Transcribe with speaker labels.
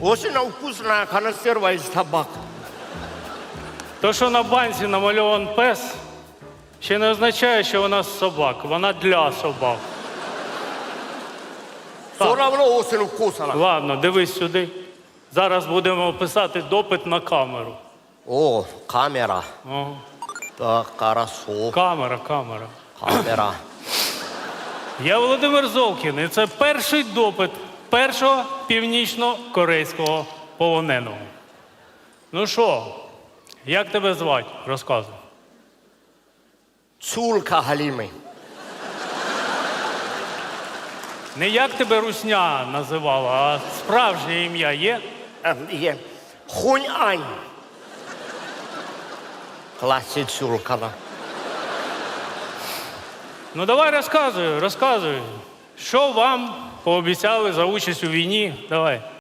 Speaker 1: Очень вкусная консерва из табак.
Speaker 2: То, що на банці намальован пес, ще не означає, що вона з собак. Вона для собак.
Speaker 1: Все равно очень вкусно.
Speaker 2: Ладно, дивись сюди. Зараз будемо писати допит на камеру.
Speaker 1: О, камера.
Speaker 2: О,
Speaker 1: Так, хорошо.
Speaker 2: камера, камера.
Speaker 1: Камера.
Speaker 2: Я Володимир Золкін, і це перший допит першого північно-корейського полоненого. Ну що, як тебе звати? Розказуй.
Speaker 1: Цулка Галими.
Speaker 2: Не як тебе русня називала, а справжнє ім'я є?
Speaker 1: Ем, Є. Хунь-ань. Класі цулкана.
Speaker 2: Ну давай розказуй, розказуй. Що вам пообіцяли за участь у війні? Давай.